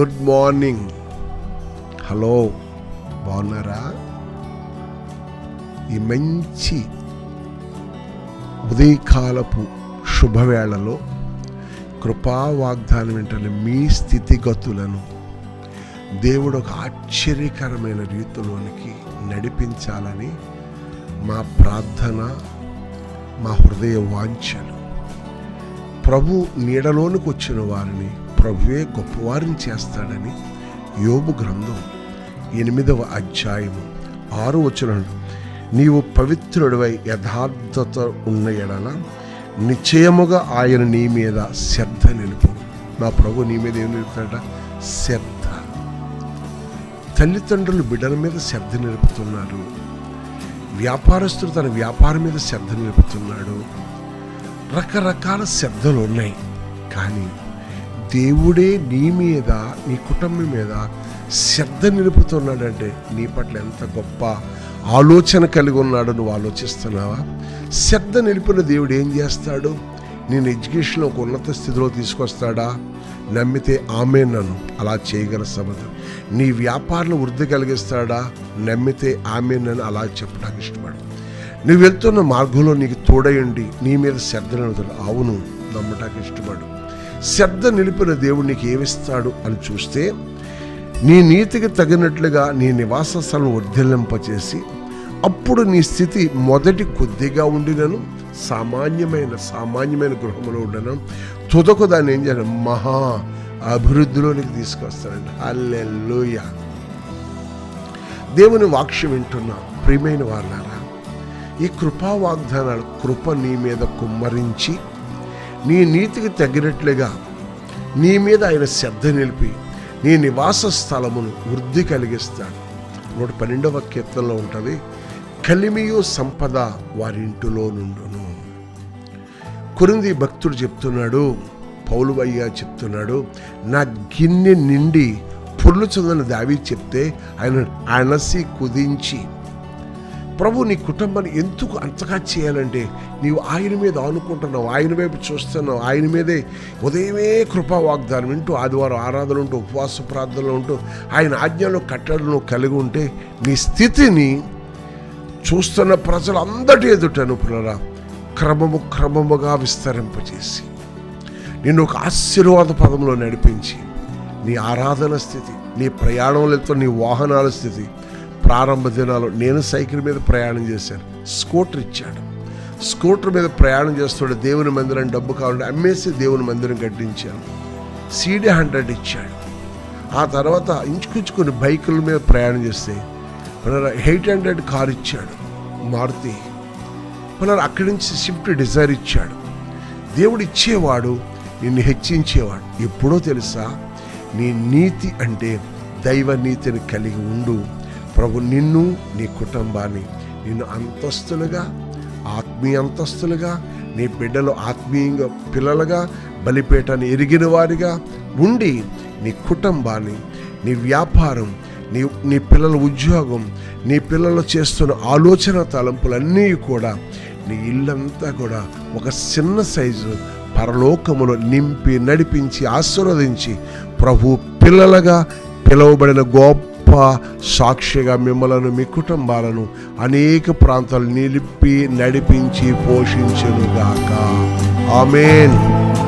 Good morning. Hello బాగున్నారా? ఈ మంచి ఉదయకాలపు శుభవేళలో కృపా వాగ్దానం వెంటనే మీ స్థితిగతులను దేవుడు ఒక ఆశ్చర్యకరమైన రీతిలోనికి నడిపించాలని మా ప్రార్థన మా హృదయ వాంఛలు. ప్రభు నీడలోనికి వచ్చిన వారిని ప్రభువే గొప్పవారిని చేస్తాడని యోబు గ్రంథం ఎనిమిదవ అధ్యాయము ఆరు వచ్చిన నీవు పవిత్రుడివై యథార్థత ఉన్న ఎడల నిశ్చయముగా ఆయన నీ మీద శ్రద్ధ నిలుపు. నా ప్రభు నీ మీద ఏం నిలుపుతాడ శ్రద్ధ. తల్లిదండ్రులు బిడ్డల మీద శ్రద్ధ నిలుపుతున్నారు. వ్యాపారస్తుడు తన వ్యాపారం మీద శ్రద్ధ నిలుపుతున్నాడు. రకరకాల శ్రద్ధలు ఉన్నాయి. కానీ దేవుడే నీ మీద నీ కుటుంబం మీద శ్రద్ధ నిలుపుతున్నాడంటే నీ పట్ల ఎంత గొప్ప ఆలోచన కలిగి ఉన్నాడో నువ్వు ఆలోచిస్తున్నావా? శ్రద్ధ నిలిపిన దేవుడు ఏం చేస్తాడు? నేను ఎడ్యుకేషన్లో ఒక ఉన్నత స్థితిలో తీసుకొస్తాడా? నమ్మితే ఆమె నన్ను. అలా చేయగల సమర్థ. నీ వ్యాపారంలో వృద్ధి కలిగిస్తాడా? నమ్మితే ఆమె నన్ను. అలా చెప్పడానికి ఇష్టపడు. నువ్వు వెళ్తున్న మార్గంలో నీకు తోడయండి నీ మీద శ్రద్ధ నిలుపుతాడు. అవును నమ్మటానికి ఇష్టపడు. శ్రద్ధ నిలిపిన దేవుడు నీకు ఏమిస్తాడు అని చూస్తే నీ నీతికి తగినట్లుగా నీ నివాస స్థలం వర్ధిల్లింపచేసి అప్పుడు నీ స్థితి మొదటి కొద్దిగా ఉండినను సామాన్యమైన సామాన్యమైన గృహంలో ఉండను. తుదకు దాన్ని ఏం చేయాలి? మహా అభివృద్ధిలోనికి తీసుకొస్తానండి. అల్లెల్లుయ దేవుని వాక్యం వింటున్నా ప్రియమైన వాళ్ళారా ఈ కృపా వాగ్దానాలు కృప నీ మీద కుమ్మరించి నీ నీతికి తగ్గినట్లుగా నీ మీద ఆయన శ్రద్ధ నిలిపి నీ నివాస స్థలమును వృద్ధి కలిగిస్తాడు. నూట పన్నెండవ కీర్తనలో ఉంటుంది కలిమియు సంపద వారింటిలో నుండును. కొరింది భక్తుడు చెప్తున్నాడు పౌలువయ్య చెప్తున్నాడు నా గిన్నె నిండి పొర్లుచుందని దావి చెప్తే ఆయన అణసి కుదించి ప్రభు నీ కుటుంబాన్ని ఎందుకు అంతగా చేయాలంటే నీవు ఆయన మీద ఆనుకుంటున్నావు ఆయన వైపు చూస్తున్నావు ఆయన మీదే ఉదయమే కృపా వాగ్దానం వింటూ ఆదివారం ఆరాధనలు ఉంటూ ఉపవాస ప్రార్థనలు ఉంటూ ఆయన ఆజ్ఞలు కట్టడలను కలిగి ఉంటే నీ స్థితిని చూస్తున్న ప్రజలందరి ఎదుటను పునరా క్రమము క్రమముగా విస్తరింపజేసి నిన్ను ఒక ఆశీర్వాద పదంలో నడిపించి నీ ఆరాధన స్థితి నీ ప్రయాణంలో నీ వాహనాల స్థితి ప్రారంభ దినాలు నేను సైకిల్ మీద ప్రయాణం చేశాను. స్కూటర్ ఇచ్చాడు. స్కూటర్ మీద ప్రయాణం చేస్తాడు దేవుని మందిరం డబ్బు కావాలంటే అమ్మేసి దేవుని మందిరం కట్టించాను. సీడీ హండ్రెడ్ ఇచ్చాడు. ఆ తర్వాత ఇంచుకొంచు కొన్ని బైకుల మీద ప్రయాణం చేస్తే ఎయిట్ హండ్రెడ్ కార్ ఇచ్చాడు మారుతి. పునర్ అక్కడి నుంచి షిఫ్ట్ డిజైర్ ఇచ్చాడు. దేవుడు ఇచ్చేవాడు నిన్ను హెచ్చించేవాడు. ఎప్పుడో తెలుసా? నీ నీతి అంటే దైవ నీతిని కలిగి ఉండు. ప్రభు నిన్ను నీ కుటుంబాన్ని నిన్ను అంతస్తులుగా ఆత్మీయ అంతస్తులుగా నీ బిడ్డలు ఆత్మీయంగా పిల్లలుగా బలిపేటను ఎరిగిన వారిగా ఉండి నీ కుటుంబాన్ని నీ వ్యాపారం నీ నీ పిల్లల ఉద్యోగం నీ పిల్లలు చేస్తున్న ఆలోచన తలంపులన్నీ కూడా నీ ఇల్లంతా కూడా ఒక చిన్న సైజు పరలోకములో నింపి నడిపించి ఆశీర్వదించి ప్రభు పిల్లలుగా పిలువబడిన గొప్ప సాక్షిగా మిమ్మలను మీ కుటుంబాలను అనేక ప్రాంతాలు నిలిపి నడిపించి పోషించునుగాక. ఆమెన్.